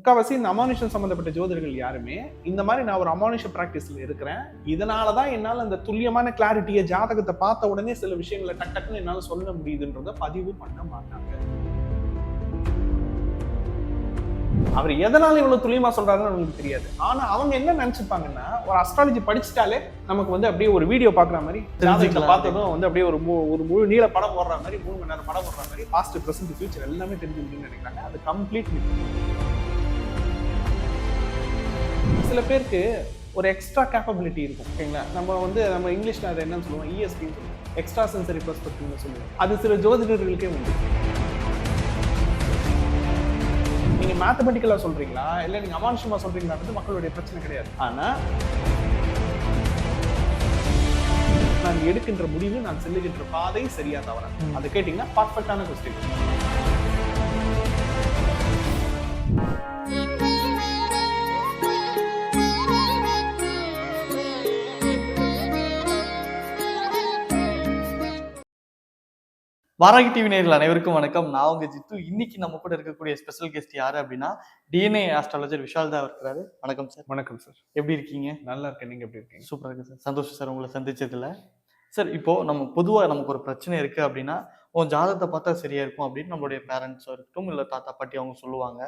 முக்காவாசி இந்த அமானுஷம் சம்பந்தப்பட்ட ஜோதிடர்கள் யாருமே இந்த மாதிரி நான் ஒரு அமானுஷ பிராக்டிஸ்ல இருக்கிறேன். இதனால தான் என்னால் அந்த துல்லியமான கிளாரிட்டியை ஜாதகத்தை பார்த்த உடனே சில விஷயங்களை டக் டக்குன்னு என்னால் சொல்ல முடியுதுன்றத பதிவு பண்ண மாட்டாங்க. அவர் எதனால இவ்வளவு துல்லியமா சொல்றாருன்னு நமக்கு தெரியாது. ஆனா அவங்க என்ன நினைச்சுப்பாங்கன்னா ஒரு அஸ்ட்ராலஜி படிச்சுட்டாலே நமக்கு வந்து அப்படியே ஒரு வீடியோ பாக்குற மாதிரி ஜாதகத்தை. பார்த்ததும் வந்து அப்படியே ஒரு ஒரு முழு நீள படம் போடுற மாதிரி மூணு மணி நேரம் படம் போடுற மாதிரி பாஸ்ட் பிரசன்ட் ஃபியூச்சர் எல்லாமே தெரிஞ்சுக்கணும்னு நினைக்கிறாங்க. அது கம்ப்ளீட் சில பேருக்கு ஒரு எக்ஸ்ட்ரா கேப்பபிலிட்டி இருக்கும் ஓகேங்களா? நம்ம வந்து நம்ம இங்கிலீஷ்ல அதை என்னன்னு சொல்லுவோம் E இஎஸ்பின்னு சொல்லுவோம். எக்ஸ்ட்ரா சென்சரி பெர்ஸ்பெக்டிவ்னு சொல்லுவோம். அது சில ஜோதிடர்களுக்கே உண்டு. நீங்க மேத்தமெட்டிக்கலா சொல்றீங்களா? இல்ல நீங்க அமானுஷமா சொல்றீங்களான்றது மக்களுடைய பிரச்சனை கிடையாது. ஆனா நான் எடுக்கின்ற முடிவு நான் செல்லுகின்ற பாதை சரியா தவறா. அதை கேட்டீங்கன்னா பர்ஃபெக்டான கொஸ்டின் வாராகி டிவி நேரில் அனைவருக்கும் வணக்கம். நான் உங்க ஜித்து. இன்னைக்கு நம்ம கூட இருக்கக்கூடிய ஸ்பெஷல் கெஸ்ட் யாரு அப்படின்னா டிஎன்ஏ ஆஸ்ட்ராலஜர் விஷால் தான் இருக்கிறாரு. வணக்கம் சார் வணக்கம் சார் எப்படி இருக்கீங்க? நல்லா இருக்கேன். நீங்க எப்படி இருக்கீங்க? சூப்பரா இருக்கு சார் சந்தோஷம் சார் உங்களை சந்திச்சதுல. சார் இப்போ நம்ம பொதுவா நமக்கு ஒரு பிரச்சனை இருக்கு அப்படின்னா உன் ஜாதகத்தை பார்த்தா சரியா இருக்கும் அப்படின்னு நம்மளுடைய பேரண்ட்ஸோ இருக்கட்டும் இல்ல தாத்தா பாட்டி அவங்க சொல்லுவாங்க.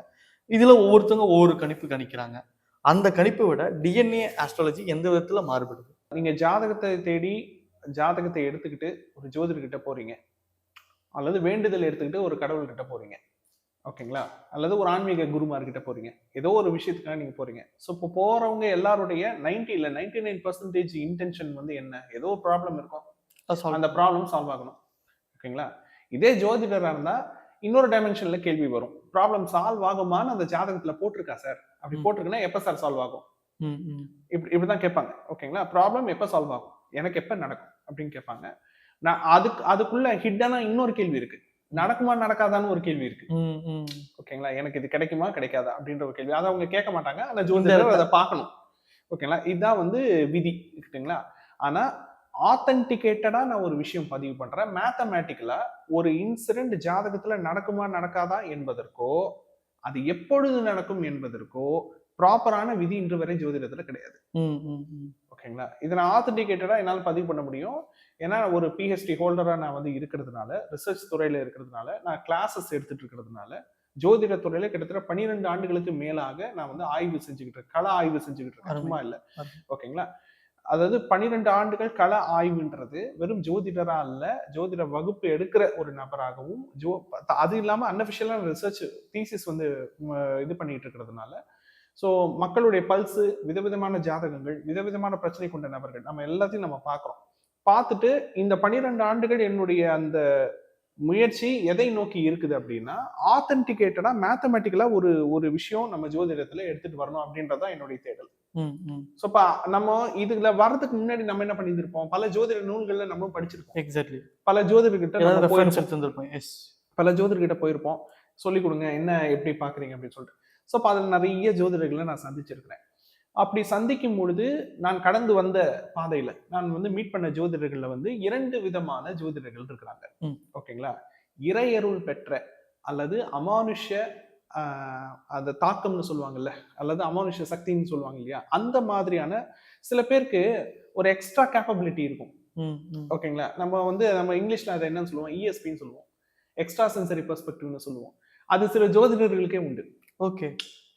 இதுல ஒவ்வொருத்தவங்க ஒவ்வொரு கணிப்பு கணிக்கிறாங்க. அந்த கணிப்பை விட டிஎன்ஏ ஆஸ்ட்ராலஜி எந்த விதத்துல மாறுபடுது? நீங்க ஜாதகத்தை தேடி ஜாதகத்தை எடுத்துக்கிட்டு ஒரு ஜோதிடர்கிட்ட போறீங்க. அல்லது வேண்டுதல் எடுத்துக்கிட்டு ஒரு கடவுள்கிட்ட போறீங்க. ஓகேங்களா? அல்லது ஒரு ஆன்மீக குருமார்கிட்ட போறீங்க. ஏதோ ஒரு விஷயத்துக்காக நீங்க போறீங்க. ஸோ இப்போ போறவங்க எல்லாருடைய 90 இல்ல நைன்டி நைன் பர்சன்டேஜ் இன்டென்ஷன் வந்து என்ன? ஏதோ ஒரு ப்ராப்ளம் இருக்கும். அந்த ப்ராப்ளம் சால்வ் ஆகணும். ஓகேங்களா? இதே ஜோதிடரா இருந்தா இன்னொரு டைமென்ஷன்ல கேள்வி வரும். ப்ராப்ளம் சால்வ் ஆகுமான்னு அந்த ஜாதகத்துல போட்டிருக்கா சார் அப்படி. போட்டிருக்குன்னா எப்ப சார் சால்வ் ஆகும்? ம், ம். இப்படி இப்படிதான் கேட்பாங்க. ஓகேங்களா? ப்ராப்ளம் எப்போ சால்வ் ஆகும்? எனக்கு எப்போ நடக்கும்? அப்படின்னு கேட்பாங்க. நான் அதுக்கு அதுக்குள்ள ஹிட்டனா இன்னொரு கேள்வி இருக்கு. நடக்குமா நடக்காதான்னு ஒரு கேள்வி இருக்கு. ஓகேங்களா? எனக்கு இது கிடைக்குமா கிடைக்காதா? அப்படின்ற ஒரு கேள்வி. அதை அவங்க கேட்க மாட்டாங்க. ஆனா ஜோதிடர் அதை பார்க்கணும். ஓகேங்களா? இதுதான் வந்து விதி இருக்குங்களா ஆனா ஆத்தன்டிகேட்டடா நான் ஒரு விஷயம் பதிவு பண்றேன். மேத்தமேட்டிக்கலா ஒரு இன்சிடென்ட் ஜாதகத்துல நடக்குமா நடக்காதா என்பதற்கோ அது எப்பொழுது நடக்கும் என்பதற்கோ ப்ராப்பரான விதி இன்று வரை ஜோதிடத்துல கிடையாது. ம், ம், ம். ஓகேங்களா? இதை நான் ஆத்தன்டிகேட்டடா என்னால் பதிவு பண்ண முடியும். ஏன்னா ஒரு பிஹெச்டி ஹோல்டரா நான் வந்து இருக்கிறதுனால ரிசர்ச் துறையில இருக்கிறதுனால நான் கிளாஸஸ் எடுத்துட்டு இருக்கிறதுனால ஜோதிட துறையில கிட்டத்தட்ட பன்னிரெண்டு ஆண்டுகளுக்கு மேலாக நான் வந்து ஆய்வு செஞ்சுக்கிட்டு இருக்கேன். கள ஆய்வு செஞ்சுக்கிட்டு இருக்கேன். சும்மா இல்ல. ஓகேங்களா? அதாவது பன்னிரெண்டு ஆண்டுகள் கள ஆய்வுன்றது வெறும் ஜோதிடரா அல்ல ஜோதிட வகுப்பு எடுக்கிற ஒரு நபராகவும் ஜோ அது இல்லாம அன்அபிஷியலான ரிசர்ச் தீசிஸ் வந்து இது பண்ணிட்டு இருக்கிறதுனால ஸோ மக்களுடைய பல்ஸ் விதவிதமான ஜாதகங்கள் விதவிதமான பிரச்சனை கொண்ட நபர்கள் நம்ம எல்லாத்தையும் நம்ம பார்க்குறோம். பார்த்துட்டு இந்த பன்னிரெண்டு ஆண்டுகள் என்னுடைய அந்த முயற்சி எதை நோக்கி இருக்குது அப்படின்னா ஆத்தன்டிகேட்டடா மேத்தமெட்டிக்கலா ஒரு ஒரு விஷயம் நம்ம ஜோதிடத்துல எடுத்துட்டு வரணும் அப்படின்றதான் என்னுடைய தேடல். ஸோ இப்போ நம்ம இதுல வர்றதுக்கு முன்னாடி நம்ம என்ன பண்ணியிருப்போம் பல ஜோதிட நூல்கள்ல நம்ம படிச்சிருப்போம் எக்ஸாக்ட்லி பல ஜோதிடர்கிட்ட பல ஜோதிடர்கிட்ட போயிருப்போம். சொல்லி கொடுங்க என்ன எப்படி பாக்குறீங்க அப்படின்னு சொல்லிட்டு. ஸோ அப்போ அதில் நிறைய ஜோதிடர்களை நான் சந்திச்சிருக்கிறேன். அப்படி சந்திக்கும் பொழுது நான் கடந்து வந்த பாதையில நான் வந்து மீட் பண்ண ஜோதிடர்கள்ல வந்து இரண்டு விதமான ஜோதிடர்கள் இருக்கிறாங்க. ஓகேங்களா? இறையருள் பெற்ற அல்லது அமானுஷ ஆஹ், அந்த தாக்கம்னு சொல்லுவாங்கல்ல அல்லது அமானுஷ சக்தின்னு சொல்லுவாங்க இல்லையா? அந்த மாதிரியான சில பேருக்கு ஒரு எக்ஸ்ட்ரா கேப்பபிலிட்டி இருக்கும். ஓகேங்களா? நம்ம வந்து நம்ம இங்கிலீஷ்ல அதை என்னன்னு சொல்லுவோம்? E இஎஸ்பின்னு சொல்லுவோம். எக்ஸ்ட்ரா சென்சரி பெர்ஸ்பெக்டிவ்னு சொல்லுவோம். அது சில ஜோதிடர்களுக்கே உண்டு. ஓகே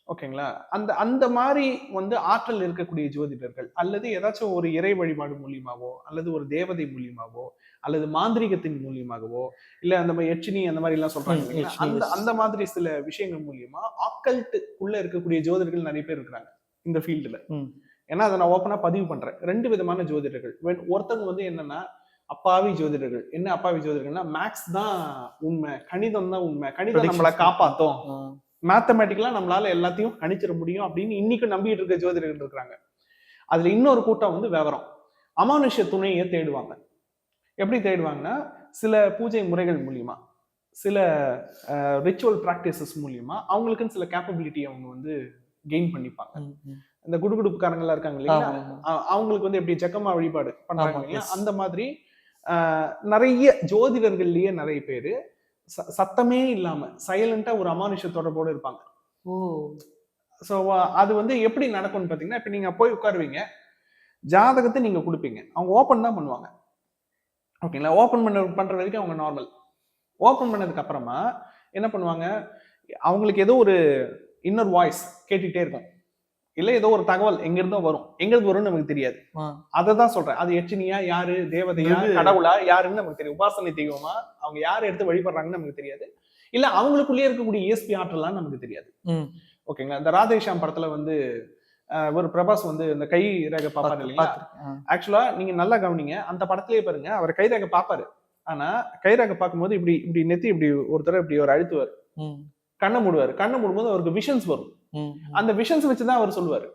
ஓகேங்களா அந்த அந்த மாதிரி வந்து ஆற்றல் இருக்கக்கூடிய ஜோதிடர்கள் அல்லது ஏதாச்சும் ஒரு இறை வழிபாடு மூலியமாவோ அல்லது ஒரு தேவதை மூலியமாவோ அல்லது மாந்திரிகத்தின் மூலியமாகவோ இல்ல அந்த மாதிரி எச்சினி அந்த மாதிரி எல்லாம் சொல்றாங்க அந்த. அந்த மாதிரி சில விஷயங்கள் மூலியமா ஆக்கல்ட்டுக்குள்ள இருக்கக்கூடிய ஜோதிடர்கள் நிறைய பேர் இருக்கிறாங்க இந்த ஃபீல்டுல. ஏன்னா அதை நான் ஓப்பனா பதிவு பண்றேன். ரெண்டு விதமான ஜோதிடர்கள். ஒருத்தவங்க வந்து என்னன்னா அப்பாவி ஜோதிடர்கள். என்ன அப்பாவி ஜோதிடர்கள்னா மேக்ஸ் தான் உண்மை கணிதம் தான் உண்மை. கணிதம் நம்மளை. காப்பாத்தும். ஆ. மேத்தமெட்டிக்கலா நம்மளால எல்லாத்தையும் கணிச்சிட முடியும் அப்படின்னு இன்னைக்கும் நம்பிட்டு இருக்க ஜோதிடர்கள் இருக்கிறாங்க அதுல இன்னொரு கூட்டம் வந்து விவரம் அமானுஷ்ய துணையை தேடுவாங்க எப்படி தேடுவாங்கன்னா சில பூஜை முறைகள் மூலியமா சில ரிச்சுவல் ப்ராக்டிசஸ் மூலியமா அவங்களுக்குன்னு சில கேப்பபிலிட்டி அவங்க வந்து கெயின் பண்ணிப்பாங்க. இந்த குடுகுடுப்புக்காரங்களா இருக்காங்க. அ- அவங்களுக்கு வந்து எப்படி ஜக்கமா வழிபாடு பண்றாங்க இல்லையா. அந்த மாதிரி ஆஹ், நிறைய ஜோதிடர்கள்லயே நிறைய பேரு சத்தமே இல்லாம சைலண்டா ஒரு அமானுஷ தொடர்போட இருப்பாங்க. ஓ. ஸோ அது வந்து எப்படி நடக்கும்னு பார்த்தீங்கன்னா இப்போ நீங்கள் போய் உட்காருவீங்க ஜாதகத்தை நீங்கள் கொடுப்பீங்க. அவங்க ஓப்பன் தான் பண்ணுவாங்க. ஓகேங்களா ஓப்பன் பண்ண பண்ணுற வரைக்கும் அவங்க நார்மல் ஓப்பன் பண்ணதுக்கு அப்புறமா என்ன பண்ணுவாங்க அவங்களுக்கு ஏதோ ஒரு இன்னர் வாய்ஸ் கேட்டுக்கிட்டே இருக்கும். இல்லை ஏதோ ஒரு தகவல் எங்கிருந்தோ வரும். எங்கிருந்து வரும்னு நமக்கு தெரியாது. ஆ. அதை தான் சொல்றேன். அது எச்சினியா யாரு தேவதையா கடவுளா யாருன்னு நமக்கு தெரியும். உபாசனை தெய்வமா? அவங்க யார் எடுத்து வழிபடுறாங்கன்னு நமக்கு தெரியாது. இல்ல அவங்களுக்குள்ளேயே இருக்கக்கூடிய இஎஸ்பி ஆற்றலாம் நமக்கு தெரியாது. ஓகேங்களா? இந்த ராதேஷாம் படத்துல வந்து ஒரு பிரபாஸ் வந்து இந்த கை ரேகை பாப்பாரு இல்லைங்களா. ஆக்சுவலா நீங்க நல்லா கவனிங்க. அந்த படத்திலேயே பாருங்க. அவர் கை ரேகை பாப்பாரு ஆனா கை ரேகை பார்க்கும்போது இப்படி இப்படி நெத்தி இப்படி ஒரு தடவை இப்படி ஒரு அழுத்துவார். கண்ணை மூடுவார். கண்ணை மூடும்போது அவருக்கு விஷன்ஸ் வரும். அந்த விஷன்ஸ் வச்சு தான் அவர் சொல்லுவார்.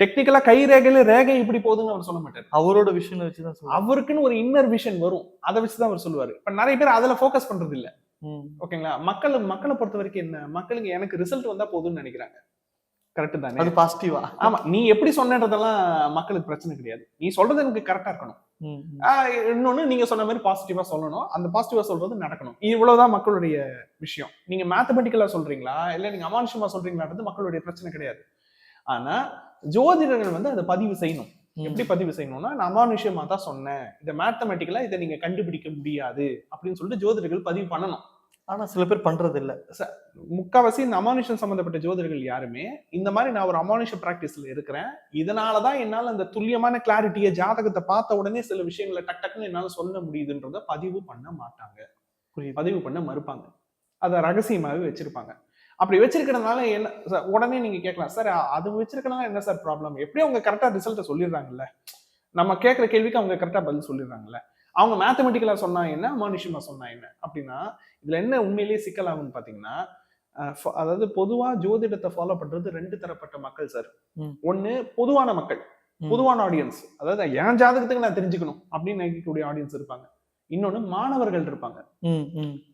டெக்னிக்கலா கை ரேகையில ரேகை இப்படி போகுதுன்னு அவர் சொல்ல மாட்டார். அவரோட விஷயம் வச்சுதான் அவருக்குன்னு ஒரு இன்னர் விஷன் வரும். அதை வச்சுதான் அவர் சொல்லுவாரு. இப்ப நிறைய பேர் அதுல ஃபோக்கஸ் பண்றது இல்ல. ஓகேங்களா? மக்கள் மக்களை பொறுத்த வரைக்கும் என்ன? மக்களுக்கு எனக்கு ரிசல்ட் வந்தா போதும்னு நினைக்கிறாங்க. கரெக்ட் தானே? அது பாசிட்டிவா ஆமா நீ எப்படி சொன்னதெல்லாம் மக்களுக்கு பிரச்சனை கிடையாது. நீ சொல்றது எனக்கு கரெக்டா இருக்கணும். இன்னொன்னு நீங்க சொன்ன மாதிரி பாசிட்டிவா சொல்லணும். அந்த பாசிட்டிவா சொல்றது நடக்கணும். இவ்வளவுதான் மக்களுடைய விஷயம். நீங்க மேத்தமெட்டிக்கலா சொல்றீங்களா? இல்ல நீங்க அமானுஷமா சொல்றீங்களான்றது மக்களுடைய பிரச்சனை கிடையாது. ஆனா ஜோதிடர்கள் வந்து அதை பதிவு செய்யணும். எப்படி பதிவு செய்யணும்னா நான் அமானுஷமா தான் சொன்னேன். இதை மேத்தமெட்டிக்கலா இதை நீங்க கண்டுபிடிக்க முடியாது. அப்படின்னு சொல்லிட்டு ஜோதிடர்கள் பதிவு பண்ணணும். ஆனா சில பேர் பண்றது இல்ல முக்காவாசி இந்த அமானுஷம் சம்பந்தப்பட்ட ஜோதிடர்கள் யாருமே இந்த மாதிரி நான் ஒரு அமானுஷ பிராக்டிஸ்ல இருக்கிறேன். இதனாலதான் என்னால அந்த துல்லியமான கிளாரிட்டியை ஜாதகத்தை பார்த்த உடனே சில விஷயங்களை டக் டக்குன்னு என்னால சொல்ல முடியுதுன்றத பதிவு பண்ண மாட்டாங்க. பதிவு பண்ண மறுப்பாங்க. அதை ரகசியமாவே வச்சிருப்பாங்க. அப்படி வச்சிருக்கிறதுனால என்ன சார், உடனே நீங்க கேட்கலாம் சார் அது வச்சிருக்கனால என்ன சார் ப்ராப்ளம் எப்படியும் அவங்க கரெக்டா ரிசல்ட்டை சொல்லிடுறாங்கல்ல. நம்ம கேட்குற கேள்விக்கு அவங்க கரெக்டா பதில் சொல்லிடுறாங்கல்ல. அவங்க மேத்தமெட்டிக்கலா சொன்னா என்ன அமானுஷமா சொன்னா என்ன அப்படின்னா இதுல என்ன உண்மையிலேயே சிக்கலாகும்னு ஃப- அதாவது பொதுவா ஜோதிடத்தை ஃபாலோ பண்றது ரெண்டு தரப்பட்ட மக்கள் சார். ஒண்ணு பொதுவான மக்கள். பொதுவான ஆடியன்ஸ் அதாவது என் ஜாதகத்துக்கு நான் தெரிஞ்சுக்கணும் அப்படின்னு நினைக்கக்கூடிய ஆடியன்ஸ் இருப்பாங்க இன்னொன்னு மாணவர்கள் இருப்பாங்க.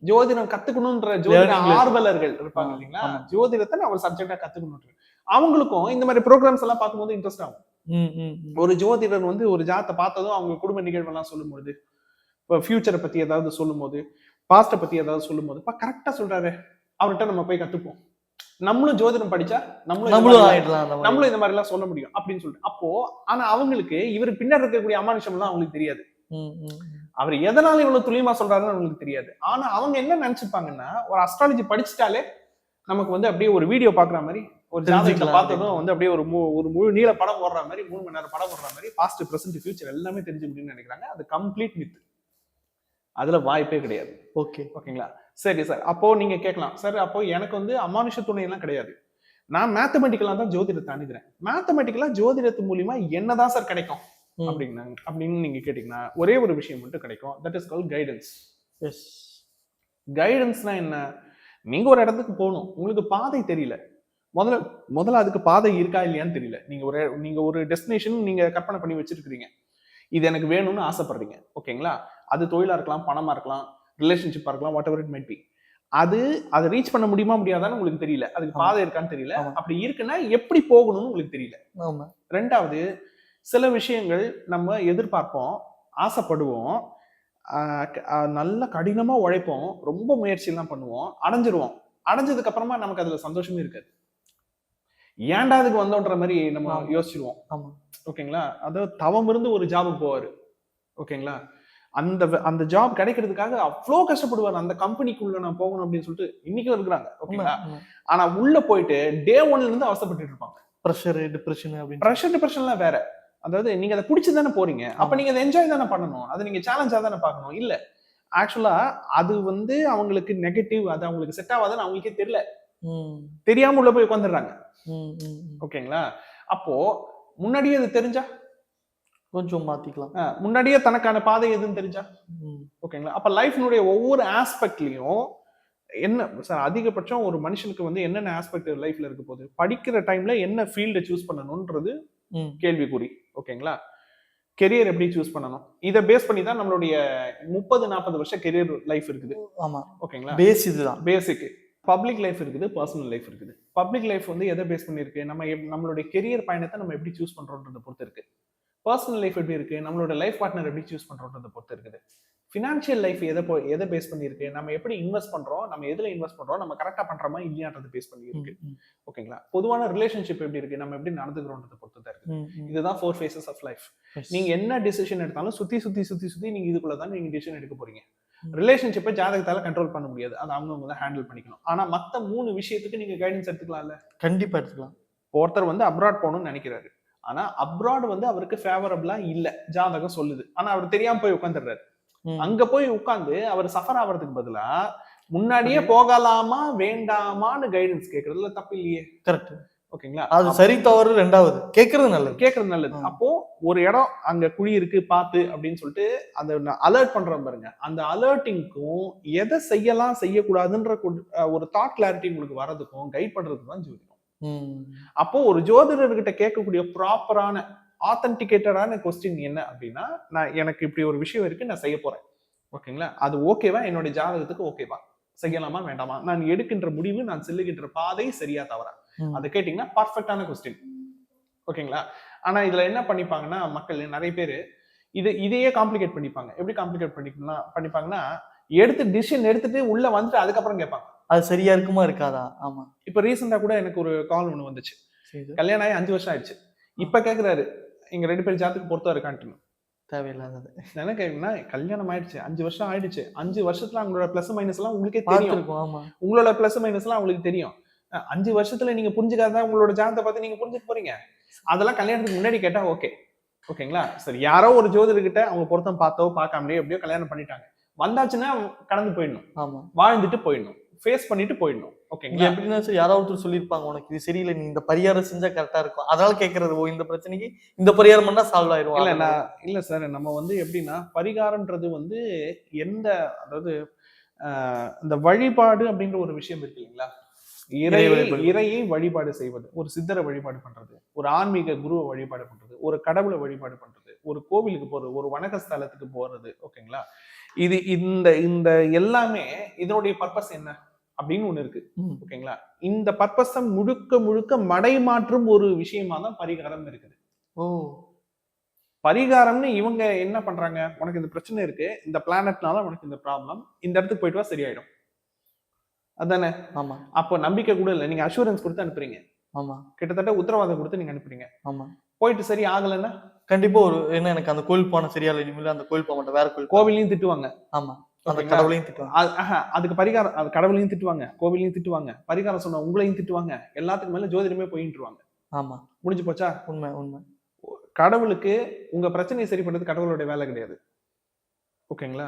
ஜோதிடம் கத்துக்கணும்ன்ற ஜோதிட ஆர்வலர்கள் இருப்பாங்க இல்லைங்களா. ஜோதிடத்தை நான் ஒரு சப்ஜெக்டா கத்துக்கணும் அவங்களுக்கும் இந்த மாதிரி ப்ரோக்ராம்ஸ் எல்லாம் பார்க்கும்போது இன்ட்ரெஸ்ட் ஆகும். ஒரு ஜோதிடர் வந்து ஒரு ஜாத்தை பார்த்ததும் அவங்க குடும்ப நிகழ்வெல்லாம் சொல்லும்போது இப்போ ஃபியூச்சரை பத்தி ஏதாவது சொல்லும்போது பாஸ்ட்டை பத்தி ஏதாவது சொல்லும்போது பா கரெக்டா சொல்றாரு அவர்கிட்ட நம்ம போய் கத்துப்போம் நம்மளும் ஜோதிடம் படிச்சா நம்மளும் நம்மளும். நம்மளும் இந்த மாதிரி எல்லாம் சொல்ல முடியும் அப்படின்னு சொல்லிட்டு அப்போ ஆனா அவங்களுக்கு இவருக்கு பின்னாடி இருக்கக்கூடிய அமானுஷம் எல்லாம் அவங்களுக்கு தெரியாது. அவர் எதனால இவ்வளவு துல்லியமா சொல்றாருன்னு அவங்களுக்கு தெரியாது ஆனா அவங்க என்ன நினைச்சுப்பாங்கன்னா ஒரு அஸ்ட்ராலஜி படிச்சுட்டாலே நமக்கு வந்து அப்படியே ஒரு வீடியோ பாக்குற மாதிரி ஒரு ஜாதகத்தை பார்த்ததும் வந்து அப்படியே ஒரு மு- ஒரு முழு நீள படம் ஓடுற மாதிரி மூணு மணி நேரம் படம் ஓடுற மாதிரி பாஸ்ட் பிரசன்ட் ஃபியூச்சர் எல்லாமே தெரிஞ்சு முடியும்னு நினைக்கிறாங்க. அது கம்ப்ளீட் மித் அதுல வாய்ப்பே கிடையாது. ஓகே. ஓகேங்களா? சரி சார். அப்போ நீங்க கேட்கலாம். சார் அப்போ எனக்கு வந்து அமானுஷ துணை எல்லாம் கிடையாது. நான் மேத்தமெட்டிக்கலா தான் ஜோதிடத்தை அணுகிறேன். மேத்தமெட்டிக்கலா ஜோதிடத்து மூலியமா என்னதான் சார் கிடைக்கும்? ம். அப்படின்னாங்க அப்படின்னு நீங்க கேட்டீங்கன்னா ஒரே ஒரு விஷயம் மட்டும் கிடைக்கும். That is call guidance yes கைடன்ஸ்னா என்ன? நீங்க ஒரு இடத்துக்கு போகணும். உங்களுக்கு பாதை தெரியல. முதல்ல முதல்ல அதுக்கு பாதை இருக்கா இல்லையான்னு தெரியல. நீங்க ஒரு நீங்க ஒரு டெஸ்டினேஷன் நீங்க கற்பனை பண்ணி வச்சிருக்கீங்க இது எனக்கு வேணும்னு ஆசைப்படுறீங்க. ஓகேங்களா? அது தொழிலா இருக்கலாம் பணமா இருக்கலாம் ரிலேஷன்ஷிப்பா இருக்கலாம் whatever it might be அது அதை ரீச் பண்ண முடியுமா முடியாதான்னு உங்களுக்கு தெரியல. அதுக்கு. பாதை இருக்கான்னு தெரியல. அப்படி இருக்குன்னா எப்படி போகணும்னு உங்களுக்கு தெரியல. ரெண்டாவது சில விஷயங்கள் நம்ம எதிர்பார்ப்போம் ஆசைப்படுவோம் நல்ல கடினமா உழைப்போம் ரொம்ப முயற்சியெல்லாம் பண்ணுவோம் அடைஞ்சிருவோம். அடைஞ்சதுக்கு அப்புறமா நமக்கு அதுல சந்தோஷமே இருக்காது. ஏன்டா அதுக்கு வந்தோன்ற மாதிரி நம்ம. யோசிச்சிருவோம். ஆமா. ஓகேங்களா? அதாவது தவம் இருந்து ஒரு ஜாபுக்கு போவாரு. ஓகேங்களா? அந்த அந்த ஜாப் கிடைக்கிறதுக்காக அவ்வளோ கஷ்டப்படுவார். அந்த கம்பெனிக்குள்ள நான் போகணும் அப்படின்னு சொல்லிட்டு இன்னைக்கும் இருக்கிறாங்க. ஓகேங்களா? ஆனா உள்ள போயிட்டு டே ஒன்ல இருந்து அவசப்பட்டு இருப்பாங்க. ப்ரெஷர் டிப்ரெஷன் அப்படின்னு. ப்ரெஷர் டிப்ரெஷன்லாம் வேற. அதாவது நீங்க அதை பிடிச்சி தானே போறீங்க. அப்ப. நீங்க அதை என்ஜாய் தானே பண்ணணும். அதை நீங்க சேலஞ்சா தானே பார்க்கணும். இல்ல. ஆக்சுவலா அது வந்து அவங்களுக்கு நெகட்டிவ் அது அவங்களுக்கு செட் ஆகாதுன்னு அவங்களுக்கே தெரியல. தெரியாம உள்ள போய் உட்காந்துடுறாங்க. ஓகேங்களா? அப்போ முன்னாடியே அது தெரிஞ்சா? கொஞ்சம் மாத்திக்கலாம். முன்னாடியே தனக்கான பாதை எதுன்னு தெரிஞ்சா? ஓகேங்களா? அப்ப லைஃப்னுடைய ஒவ்வொரு ஆஸ்பெக்ட்லயும் என்ன சார் அதிகபட்சம் ஒரு மனுஷனுக்கு வந்து என்னென்ன ஆஸ்பெக்ட் லைஃப்ல இருக்க போகுது? படிக்கிற டைம்ல என்ன ஃபீல்டை சூஸ் பண்ணணும்ன்றது. கேள்விக்குறி. ஓகேங்களா? கெரியர் எப்படி சூஸ் பண்ணணும்? இதை பேஸ் பண்ணி தான் நம்மளுடைய முப்பது நாற்பது வருஷம் கெரியர் லைஃப் இருக்குது. ஆமா. ஓகேங்களா? பேஸ் இதுதான். பேசிக் பப்ளிக் லைஃப் இருக்குது பர்சனல் லைஃப் இருக்குது. பப்ளிக் லைஃப் வந்து எதை பேஸ் பண்ணியிருக்கு? நம்ம நம்மளுடைய கெரியர் பயணத்தை நம்ம எப்படி சூஸ் பண்றோன்றதை பொறுத்து இருக்கு. பர்சனல் லைஃப் எப்படி இருக்கு? நம்மளோட லைஃப் பார்ட்னர் எப்படி சூஸ் பண்றோன்றதை பொறுத்து இருக்குது. ஃபினான்ஷியல் லைஃப் எதை போ எதை பேஸ் பண்ணியிருக்கு? நம்ம எப்படி இன்வெஸ்ட் பண்றோம்? நம்ம எதுல இன்வெஸ்ட் பண்றோம்? நம்ம கரெக்டா பண்றோமா இல்லையான்றது பேஸ் பண்ணி இருக்கு ஓகேங்களா? பொதுவான ரிலேஷன்ஷிப் எப்படி இருக்கு? நம்ம எப்படி நடந்துக்கிறோன்றத பொறுத்து தான் இருக்கு. இதுதான் ஃபோர் ஃபேசஸ் ஆஃப் லைஃப் நீங்க என்ன டிசிஷன் எடுத்தாலும் சுத்தி சுத்தி சுத்தி சுத்தி நீங்க இதுக்குள்ள தான் நீங்க டிசிஷன் எடுக்க போறீங்க. ம். ரிலேஷன்ஷிப்பை ஜாதகத்தால கண்ட்ரோல் பண்ண முடியாது. அது அவங்கவுங்க தான் ஹேண்டில் பண்ணிக்கணும். ஆனா மத்த மூணு விஷயத்துக்கு நீங்க கைடன்ஸ் எடுத்துக்கலாம்ல? கண்டிப்பா எடுத்துக்கலாம். ஒருத்தர் வந்து அப்ராட் போகணும்னு நினைக்கிறாரு. ஆனா அப்ராட் வந்து அவருக்கு ஃபேவரபிளா இல்ல ஜாதகம் சொல்லுது. ஆனா அவர் தெரியாம போய் உட்காந்துடுறாரு. அங்க போய் உட்கார்ந்து அவர் சஃபர் ஆவறதுக்கு பதிலா முன்னாடியே போகலாமா வேண்டாமான்னு கைடன்ஸ் கேக்குறதுல தப்பு இல்லையே? கரெக்ட் ஓகேங்களா? அது சரி தவறு ரெண்டாவது. கேக்குறது நல்லது. கேக்குறது நல்லது. அப்போ ஒரு இடம் அங்க குழி இருக்கு பாத்து அப்படின்னு சொல்லிட்டு அந்த அலர்ட் பண்றோம் பாருங்க. அந்த அலர்ட்டிங்க்கும் எதை செய்யலாம் செய்யக்கூடாதுன்ற ஒரு தாட் கிளாரிட்டி உங்களுக்கு வரதுக்கும் கைட் பண்றதுக்கு தான் ஜோதிடம். அப்போ ஒரு ஜோதிடர்கிட்ட கேட்கக்கூடிய ப்ராப்பரான ஆத்தன்டிகேட்டடான கொஸ்டின் என்ன அப்படின்னா நான் எனக்கு இப்படி ஒரு விஷயம் இருக்கு நான் செய்ய போறேன். ஓகேங்களா? அது ஓகேவா என்னுடைய ஜாதகத்துக்கு ஓகேவா செய்யலாமா வேண்டாமா? நான் எடுக்கின்ற முடிவு நான் செல்லுகின்ற பாதை சரியா தவறா. அதை கேட்டீங்கன்னா பர்ஃபெக்டான கொஸ்டின் ஓகேங்களா? ஆனா இதுல என்ன பண்ணிப்பாங்கன்னா மக்கள் நிறைய பேர் இது இதையே காம்ப்ளிகேட் பண்ணிப்பாங்க. எப்படி காம்ப்ளிகேட் பண்ணிக்கலாம் பண்ணிப்பாங்கன்னா எடுத்து டிசிஷன் எடுத்துட்டு உள்ள வந்துட்டு அதுக்கப்புறம் கேட்பாங்க. அது சரியா இருக்குமா இருக்காதா? ஆமா. இப்ப ரீசெண்டா கூட எனக்கு ஒரு கால் ஒன்று வந்துச்சு. கல்யாணம் ஆகி அஞ்சு வருஷம் ஆயிடுச்சு. இப்ப கேக்குறாரு எங்க ரெண்டு பேர் ஜாத்துக்கு பொறுத்தா இருக்கான்ட்டு தேவையில்லாதது. என்ன கேக்குன்னா கல்யாணம் ஆயிடுச்சு அஞ்சு வருஷம் ஆயிடுச்சு. அஞ்சு வருஷத்துல அவங்களோட பிளஸ் மைனஸ் எல்லாம் உங்களுக்கே தெரியும். உங்களோட பிளஸ் மைனஸ் எல்லாம் உங்களுக்கு தெரியும். அஞ்சு வருஷத்துல நீங்க புரிஞ்சுக்காத உங்களோட ஜாதகத்தை பார்த்து நீங்க புரிஞ்சுக்க போறீங்க. அதெல்லாம் கல்யாணத்துக்கு முன்னாடி கேட்டா ஓகே ஓகேங்களா சரி யாரோ ஒரு ஜோதிடர்கிட்ட அவங்க பொருத்தம் பார்த்தோ பார்க்காமலே எப்படியோ கல்யாணம் பண்ணிட்டாங்க. வந்தாச்சுன்னா கடந்து போயிடணும். ஆமா. வாழ்ந்துட்டு போயிடணும். ஃபேஸ் பண்ணிட்டு போயிடணும். ஓகேங்களா எப்படின்னா சார் யாராவது ஒருத்தர் சொல்லியிருப்பாங்க உனக்கு இது சரியில்லை நீ இந்த பரிகாரம் செஞ்சா கரெக்டா இருக்கும். அதனால கேக்குறது ஓ இந்த பிரச்சனைக்கு இந்த பரிகாரம் பண்ணா சால்வ் ஆயிரும் இல்ல நான் இல்ல சார் நம்ம வந்து எப்படின்னா பரிகாரம்ன்றது வந்து எந்த அதாவது இந்த வழிபாடு அப்படின்ற ஒரு விஷயம் இருக்கு இல்லைங்களா? இறையை. இறையை வழிபாடு செய்வது ஒரு சித்தரை வழிபாடு பண்றது ஒரு ஆன்மீக குருவை வழிபாடு பண்றது ஒரு கடவுளை வழிபாடு பண்றது ஒரு கோவிலுக்கு போறது ஒரு வணக்க ஸ்தலத்துக்கு போறது ஓகேங்களா? இது இந்த இந்த எல்லாமே இதனுடைய பர்பஸ் என்ன? அப்படின்னு ஒண்ணு இருக்கு. ஓகேங்களா? இந்த பர்பஸை முழுக்க முழுக்க மடைமாற்றும் ஒரு விஷயமா தான் பரிகாரம் இருக்குது. ஓ. பரிகாரம்னு இவங்க என்ன பண்றாங்க? உனக்கு இந்த பிரச்சனை இருக்கு இந்த பிளானட்னால உனக்கு இந்த ப்ராப்ளம் இந்த இடத்துக்கு போயிட்டு வா சரியாயிடும். அதானே? ஆமா. அப்போ நம்பிக்கை கூட இல்லை. நீங்க அஷூரன்ஸ் கொடுத்து அனுப்புறீங்க. ஆமா. கிட்டத்தட்ட உத்தரவாதம் கொடுத்து நீங்க அனுப்புறீங்க. ஆமா. போயிட்டு சரி ஆகலைன்னா? கண்டிப்பா ஒரு என்ன எனக்கு அந்த கோயில் போன சரியா இல்லை இனிமேல் அந்த கோயில் போக மாட்டேன். வேற கோயில் கோவிலையும் திட்டுவாங்க. ஆமா. அந்த? கடவுளையும் திட்டுவாங்க. அதுக்கு பரிகாரம் அது கடவுளையும் திட்டுவாங்க. கோவிலையும் திட்டுவாங்க. பரிகாரம் சொன்ன உங்களையும் திட்டுவாங்க. எல்லாத்துக்கும் மேல ஜோதிடமே போயிட்டுருவாங்க ஆமா. முடிஞ்சு போச்சா? உண்மை உண்மை. கடவுளுக்கு உங்க பிரச்சனையை சரி பண்றது கடவுளுடைய வேலை கிடையாது. ஓகேங்களா.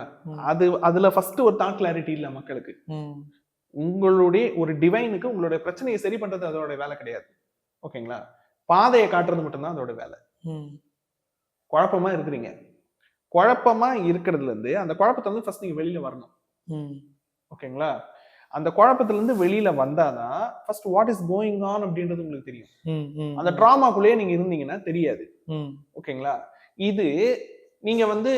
அது அதுல ஃபர்ஸ்ட் ஒரு தாட் கிளாரிட்டி இல்ல மக்களுக்கு. உங்களுடைய ஒரு டிவைனுக்கு உங்களுடைய பிரச்சனையை சரி பண்றது அதோட வேலை கிடையாது. ஓகேங்களா? பாதையை காட்டுறது மட்டும்தான் அதோட வேலை. குழப்பமா இருக்கிறீங்க. குழப்பமா இருக்கிறதுல இருந்து அந்த குழப்பத்துல இருந்து ஃபர்ஸ்ட் நீங்க வெளியில வரணும். ம். ஓகேங்களா? அந்த குழப்பத்துல இருந்து வெளியில வந்தாதான் first what is going on அப்படின்றது உங்களுக்கு தெரியும். அந்த ட்ராமாக்குள்ளேயே நீங்க இருந்தீங்கன்னா தெரியாது. ம். ஓகேங்களா? இது நீங்க வந்து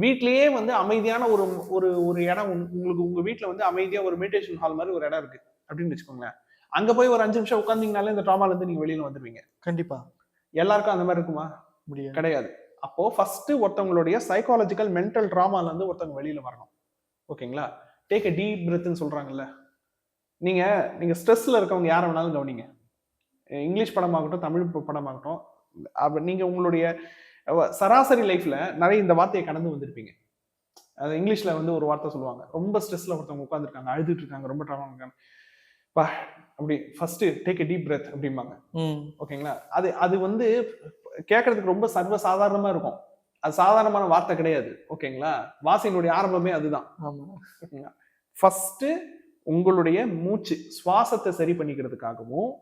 வீட்லயே வந்து அமைதியான ஒரு ஒரு ஒரு இடம் உங்க- உங்களுக்கு உங்க வீட்ல வந்து அமைதியா ஒரு மெடிடேஷன் ஹால் மாதிரி ஒரு இடம் இருக்கு. அப்படின்னு வச்சுக்கோங்களேன். அங்க போய் ஒரு அஞ்சு நிமிஷம் உட்காந்தீங்கனாலே இந்த ட்ராமால இருந்து நீங்க வெளியில வந்துருவீங்க. கண்டிப்பா. எல்லாருக்கும் அந்த மாதிரி இருக்குமா? முடியாது. கிடையாது. அப்போ ஃபர்ஸ்ட் ஒருத்தவங்களுடைய சைக்காலஜிக்கல் மென்டல் ட்ராமால இருந்து ஒருத்தவங்க வெளியில வரணும். ஓகேங்களா? டேக் அ டீப் பிரெத்னு சொல்றாங்கல்ல. நீங்க நீங்க ஸ்ட்ரெஸ்ல இருக்கவங்க யாரை வேணாலும் கவனிங்க. இங்கிலீஷ் படமாகட்டும் தமிழ் படமாகட்டும். அப்ப நீங்க உங்களுடைய சராசரி லைஃப்ல நிறைய இந்த வார்த்தையை கடந்து வந்திருப்பீங்க. அது இங்கிலீஷ்ல வந்து ஒரு வார்த்தை சொல்லுவாங்க. ரொம்ப ஸ்ட்ரெஸ்ல ஒருத்தவங்க உட்காந்துருக்காங்க அழுதுட்டு இருக்காங்க ரொம்ப ட்ராமா இருக்காங்க. பா அப்படி first take a deep breath அப்படிம்பாங்க. ஓகேங்களா? அது அது வந்து கேட்கறதுக்கு ரொம்ப சர்வ சாதாரணமா இருக்கும். அது சாதாரணமான வார்த்தை கிடையாது. ஓகேங்களா? வாசையினுடைய ஆரம்பமே அதுதான். ஃபர்ஸ்ட் உங்களுடைய மூச்சு சுவாசத்தை சரி பண்ணிக்கிறதுக்காகவும்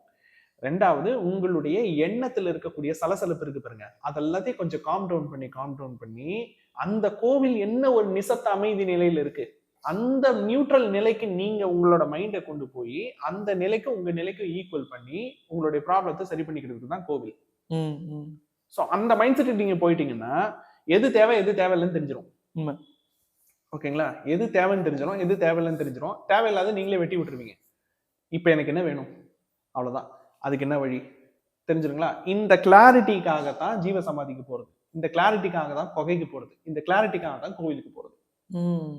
ரெண்டாவது உங்களுடைய எண்ணத்துல இருக்கக்கூடிய சலசலப்பு இருக்கு பாருங்க. அதெல்லாத்தையும் கொஞ்சம் காம் டவுன் பண்ணி காம் டவுன் பண்ணி அந்த கோவில் என்ன ஒரு நிசத்த அமைதி நிலையில இருக்கு? அந்த நியூட்ரல் நிலைக்கு நீங்க உங்களோட மைண்டை கொண்டு போய் அந்த நிலைக்கு உங்க நிலைக்கு ஈக்குவல் பண்ணி உங்களுடைய ப்ராப்ளத்தை சரி பண்ணிக்கிறதுக்கு தான் கோவில். ம் ம். ஸோ அந்த மைண்ட் செட்டுக்கு நீங்க போயிட்டீங்கன்னா எது தேவை எது தேவையில்லைன்னு தெரிஞ்சிடும். ஓகேங்களா? எது தேவைன்னு தெரிஞ்சிடும் எது தேவையில்லைன்னு தெரிஞ்சிடும் தேவையில்லாத நீங்களே வெட்டி விட்டுருவீங்க. இப்போ எனக்கு என்ன வேணும்? அவ்வளவுதான். அதுக்கு என்ன வழி? தெரிஞ்சுருங்களா? இந்த கிளாரிட்டிக்காக தான் ஜீவ சமாதிக்கு போறது. இந்த கிளாரிட்டிக்காக தான் புகைக்கு போறது. இந்த கிளாரிட்டிக்காக தான் கோவிலுக்கு ம்.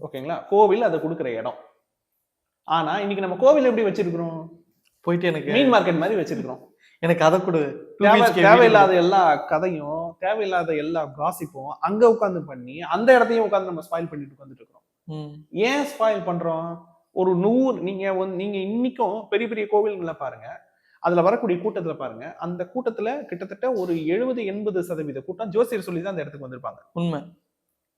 ஓகேங்களா? கோவில் அதை கொடுக்குற இடம். ஆனா இன்னைக்கு நம்ம கோவில் எப்படி வச்சிருக்கிறோம்? போயிட்டு எனக்கு மீன் மார்க்கெட் மாதிரி வச்சிருக்கிறோம். எனக்கு அதை கொடு. தேவையில்லாத எல்லா கதையும் தேவையில்லாத எல்லா காசிப்பும் அங்க உட்கார்ந்து பண்ணி அந்த இடத்தையும் உட்கார்ந்து நம்ம ஸ்பாயில் பண்ணிட்டு உட்கார்ந்துட்டு இருக்கிறோம். ஏன் ஸ்பாயில் பண்றோம்? ஒரு நூறு நீங்க நீங்க இன்னைக்கும் பெரிய பெரிய கோவில்களை பாருங்க அதுல வரக்கூடிய கூட்டத்துல பாருங்க. அந்த கூட்டத்துல கிட்டத்தட்ட ஒரு எழுபது எண்பது சதவீத கூட்டம் ஜோசியர் சொல்லி தான் அந்த இடத்துக்கு வந்திருப்பாங்க. உண்மை.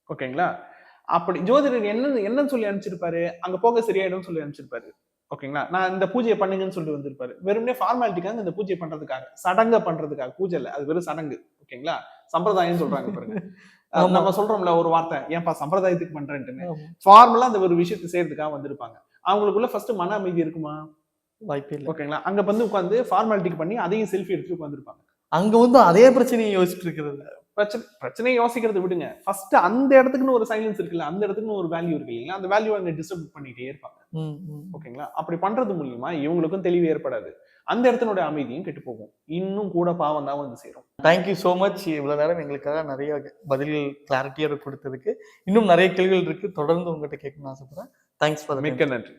ஓகேங்களா? அப்படி ஜோதிடர் என்ன என்னன்னு சொல்லி அனுப்பிச்சிருப்பாரு அங்க போக சரியாயிடும் சொல்லி அனுப்பிச்சிருப்பாரு. ஓகேங்களா? நான் இந்த பூஜையை பண்ணுங்கன்னு சொல்லிட்டு வந்திருப்பாரு. வெறுமனே ஃபார்மாலிட்டிக்காக இந்த பூஜையை பண்றதுக்காக சடங்க பண்றதுக்காக பூஜை இல்ல அது வெறும் சடங்கு. ஓகேங்களா? சம்பிரதாயம் சொல்றாங்க பாருங்க. நம்ம சொல்றோம்ல ஒரு வார்த்தை ஏன்பா சம்பிரதாயத்துக்கு பண்றேன்ட்டுன்னு. ஃபார்மலா அந்த ஒரு விஷயத்தை செய்யறதுக்காக வந்திருப்பாங்க. அவங்களுக்குள்ள ஃபர்ஸ்ட் மன அமைதி இருக்குமா? வாய்ப்பே இல்லை. ஓகேங்களா? அங்க வந்து உட்காந்து ஃபார்மாலிட்டிக்கு பண்ணி அதையும் செல்ஃபி எடுத்து உட்காந்துருப்பாங்க அங்க வந்து அதே பிரச்சனையை யோசிச்சுட்டு இருக்கிறது. பிரச்சனை பிரச்சனையை யோசிக்கிறது விடுங்க. ஃபர்ஸ்ட் அந்த இடத்துக்குன்னு ஒரு சைலன்ஸ் இருக்குல்ல அந்த இடத்துக்குன்னு ஒரு வேல்யூ இருக்கு இல்லைங்களா? அந்த வேல்யூ அங்க டிஸ்டர்ப் பண்ணிட்டே இருப்பாங்க. ஓகேங்களா? அப்படி பண்றது மூலியமா இவங்களுக்கும் தெளிவு ஏற்படாது. அந்த இடத்தினுடைய அமைதியும் கெட்டு போகும். இன்னும் கூட பாவம் தான் வந்து சேரும். தேங்க்யூ ஸோ மச் இவ்வளவு நேரம் எங்களுக்காக நிறைய பதில்கள் கிளாரிட்டியாக கொடுத்ததுக்கு. இன்னும் நிறைய கேள்விகள் இருக்கு. தொடர்ந்து உங்ககிட்ட கேட்கணும்னு ஆசைப்படுறேன். தேங்க்ஸ் ஃபார் மிக்க நன்றி.